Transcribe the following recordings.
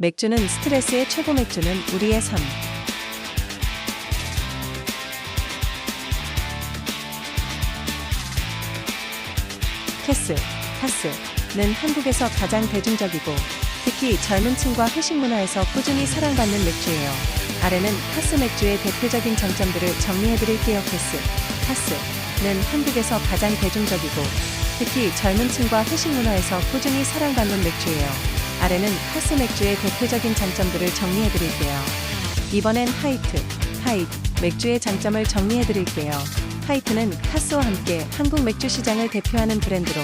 맥주는 스트레스의 최고 맥주는 우리의 삶. 캐스, 카스는 한국에서 가장 대중적이고 특히 젊은 층과 회식 문화에서 꾸준히 사랑받는 맥주예요. 아래는 카스 맥주의 대표적인 장점들을 정리해드릴게요. 캐스, 카스는 한국에서 가장 대중적이고 특히 젊은 층과 회식 문화에서 꾸준히 사랑받는 맥주예요. 아래는 카스 맥주의 대표적인 장점들을 정리해 드릴게요. 이번엔 하이트, 하이트 맥주의 장점을 정리해 드릴게요. 하이트는 카스와 함께 한국 맥주 시장을 대표하는 브랜드로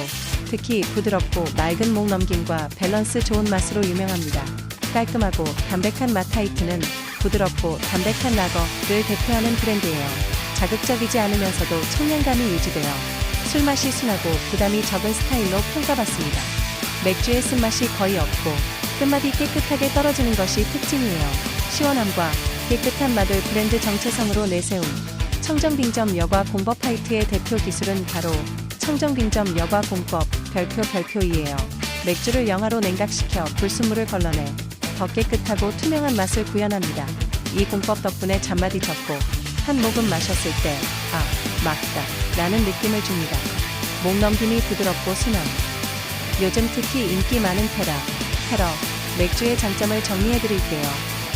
특히 부드럽고 맑은 목 넘김과 밸런스 좋은 맛으로 유명합니다. 깔끔하고 담백한 맛 하이트는 부드럽고 담백한 라거를 대표하는 브랜드예요. 자극적이지 않으면서도 청량감이 유지되어 술맛이 순하고 부담이 적은 스타일로 평가받습니다. 맥주의 쓴맛이 거의 없고 끝맛이 깨끗하게 떨어지는 것이 특징이에요. 시원함과 깨끗한 맛을 브랜드 정체성으로 내세운 청정빙점 여과 공법 하이트의 대표 기술은 바로 청정빙점 여과 공법 별표 별표이에요. 맥주를 영하로 냉각시켜 불순물을 걸러내 더 깨끗하고 투명한 맛을 구현합니다. 이 공법 덕분에 잔맛이 적고 한 모금 마셨을 때 아, 막다 라는 느낌을 줍니다. 목 넘김이 부드럽고 순한 요즘 특히 인기 많은 테라, 테러, 맥주의 장점을 정리해 드릴게요.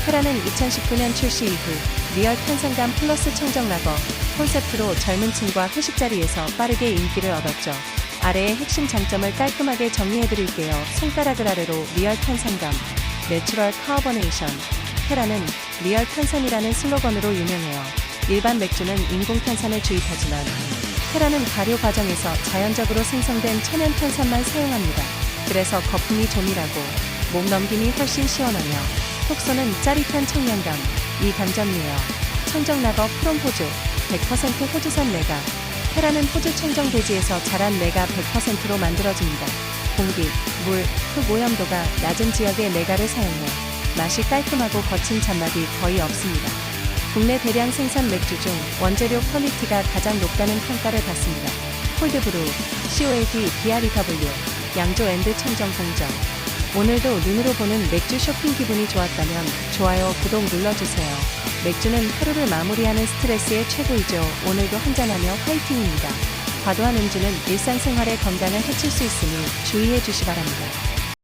테라는 2019년 출시 이후 리얼 탄산감 플러스 청정 라거 콘셉트로 젊은 층과 회식 자리에서 빠르게 인기를 얻었죠. 아래의 핵심 장점을 깔끔하게 정리해 드릴게요. 손가락을 아래로 리얼 탄산감, 내추럴 카어버네이션. 테라는 리얼 탄산이라는 슬로건으로 유명해요. 일반 맥주는 인공 탄산을 주입하지만 테라는 발효 과정에서 자연적으로 생성된 천연 탄산만 사용합니다. 그래서 거품이 조밀하고 목 넘김이 훨씬 시원하며 톡 쏘는 짜릿한 청량감, 이 감점이에요. 청정 라거 프롬 호주, 100% 호주산 내가. 테라는 호주 청정 대지에서 자란 내가 100%로 만들어집니다. 공기, 물, 흙 오염도가 낮은 지역의 내가를 사용해 맛이 깔끔하고 거친 잔맛이 거의 없습니다. 국내 대량 생산 맥주 중 원재료 퀄리티가 가장 높다는 평가를 받습니다. 콜드브루, COAD, BREW, 양조 앤드 청정 공정. 오늘도 눈으로 보는 맥주 쇼핑 기분이 좋았다면 좋아요, 구독 눌러주세요. 맥주는 하루를 마무리하는 스트레스의 최고이죠. 오늘도 한잔하며 화이팅입니다. 과도한 음주는 일상생활의 건강을 해칠 수 있으니 주의해 주시 바랍니다.